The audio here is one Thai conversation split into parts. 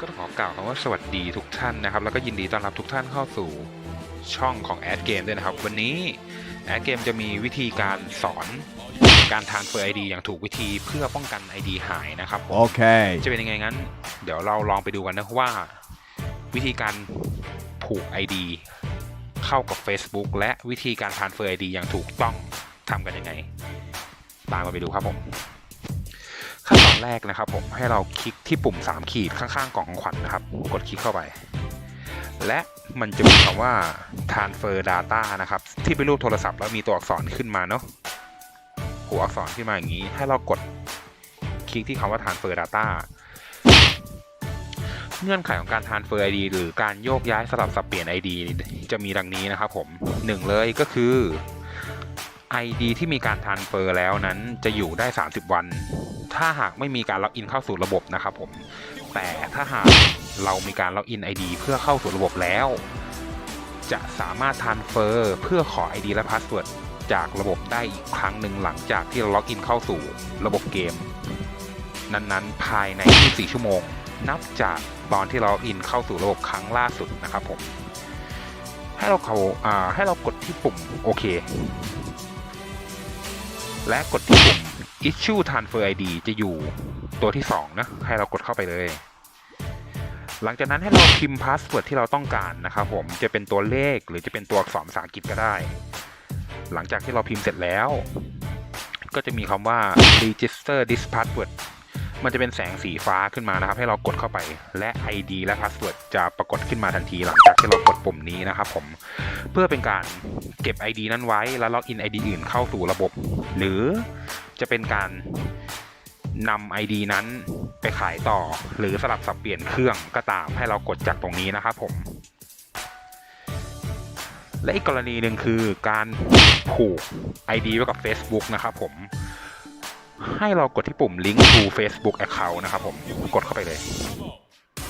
ก็ต้องขอกล่าวคำว่าสวัสดีทุกท่านนะครับ แล้วก็ยินดีต้อนรับทุกท่านเข้าสู่ช่องของแอดเกมด้วยนะครับ วันนี้แอดเกมจะมีวิธีการสอนการทานเฟอร์ไอดีอย่างถูกวิธีเพื่อป้องกัน ID หายนะครับผม Okay. จะเป็นยังไงงั้น เดี๋ยวเราลองไปดูกันนะว่า วิธีการผูก ID เข้ากับ Facebook และวิธีการทานเฟอร์ ID อย่างถูกต้องทำกันยังไง ตามมาไปดูครับผม ขั้นตอนแรกนะครับ ผมให้เราคลิกที่ปุ่ม 3 ขีดข้างๆกล่องของขวัญนะครับ กดคลิกเข้าไป และมันจะมีคำว่า transfer data นะครับ ที่เป็นรูปโทรศัพท์แล้วมีตัวอักษรขึ้นมาเนาะหัวอักษรขึ้นมาอย่างนี้ ให้เรากดคลิกที่คำว่า transfer data เงื่อนไขของการ transfer ID หรือการโยกย้ายสลับสับเปลี่ยน ID จะมีดังนี้นะครับผมหนึ่งเลยก็คือ ID ที่มีการ transfer แล้วนั้นจะอยู่ได้ 30 วัน ถ้าหากไม่มีการล็อกอินเข้าสู่ระบบนะครับผม แต่ถ้าหากเรามีการล็อกอิน ID เพื่อเข้าสู่ระบบแล้ว จะสามารถ transfer เพื่อขอ ID และ password จากระบบได้อีกครั้งหนึ่งหลังจากที่เราล็อกอินเข้าสู่ระบบเกม นั้นๆ ภายใน 24 ชั่วโมง นับจากตอนที่เราล็อกอินเข้าสู่ระบบครั้งล่าสุดนะครับผม ให้เราเขาอ่าให้เรากดที่ปุ่มโอเค และกดที่ปุ่ม issue transfer ID จะอยู่ตัวที่ 2 นะ ให้เรากดเข้าไปเลย หลังจากนั้นให้เราพิมพ์พาสเวิร์ดที่เราต้องการนะครับผมจะเป็นตัวเลขหรือจะเป็นตัวอักษรภาษาอังกฤษก็ได้ หลังจากที่เราพิมพ์เสร็จแล้ว ก็จะมีคำว่า register this password มันจะเป็นแสงสีฟ้าขึ้นมานะครับ ให้เรากดเข้าไปและ ID และ password จะปรากฏขึ้นมาทันที หลังจากที่เรากดปุ่มนี้นะครับผมเพื่อเป็นการเก็บ ID นั้นไว้แล้วล็อกอิน ID อื่นเข้าสู่ระบบ หรือ จะเป็นการนำ ID นั้นไปขายต่อ หรือสลับสับเปลี่ยนเครื่องก็ตามให้เรากดจากตรงนี้นะครับผม และอีกกรณีหนึ่งคือการผูก ID ไว้กับ Facebook นะครับผม ให้เรากดที่ปุ่ม link to Facebook account นะครับผมกดเข้าไปเลย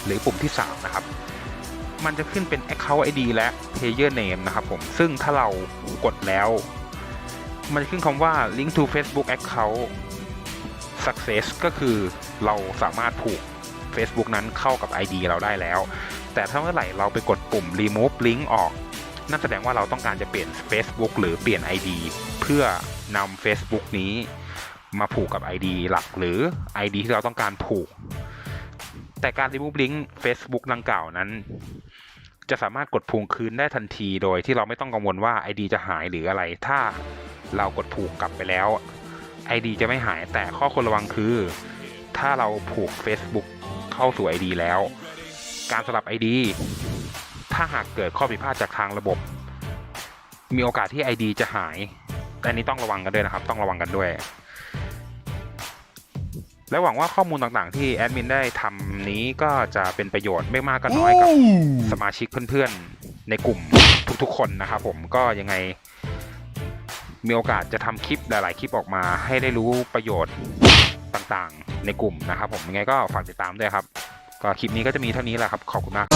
หรือปุ่มที่ 3 นะครับ มันจะขึ้นเป็น account ID และ player name นะครับผมซึ่งถ้าเรากดแล้ว มันจะขึ้นคำว่า link to Facebook account success ก็คือเราสามารถผูก Facebook นั้นเข้ากับ ID เราได้แล้ว แต่ถ้าเมื่อไหร่เราไปกดปุ่ม remove link ออก นั่นแสดงว่าเราต้องการจะเปลี่ยน Facebook หรือเปลี่ยน ID เพื่อนำ Facebook นี้มาผูกกับ ID หลักหรือ ID ที่เราต้องการผูก แต่การ remove link Facebook ดังกล่าวนั้น จะสามารถกดผูกคืนได้ทันทีโดยที่เราไม่ต้องกังวลว่า ID จะหายหรืออะไร ถ้า เรากดผูกกลับไปแล้ว ID จะไม่หายแต่ข้อควรระวังคือ ถ้าเราผูก Facebook เข้าสู่ ID แล้ว การสลับ ID ถ้าหากเกิดข้อผิดพลาดจากทางระบบ มีโอกาสที่ ID จะหายอันนี้ต้องระวังกันด้วยนะครับ ต้องระวังกันด้วย และหวังว่าข้อมูลต่างๆ ที่แอดมินได้ทำนี้ก็จะเป็นประโยชน์ไม่มากก็น้อยกับสมาชิกเพื่อนๆ ในกลุ่มทุกๆ คนนะครับผมก็ยังไง มีโอกาสจะทำคลิปหลาย ๆ คลิปออกมาให้ได้รู้ประโยชน์ต่างๆ ในกลุ่มนะครับ ผมยังไงก็ฝากติดตามด้วยครับ ก็คลิปนี้ก็จะมีเท่านี้แหละครับ ขอบคุณมาก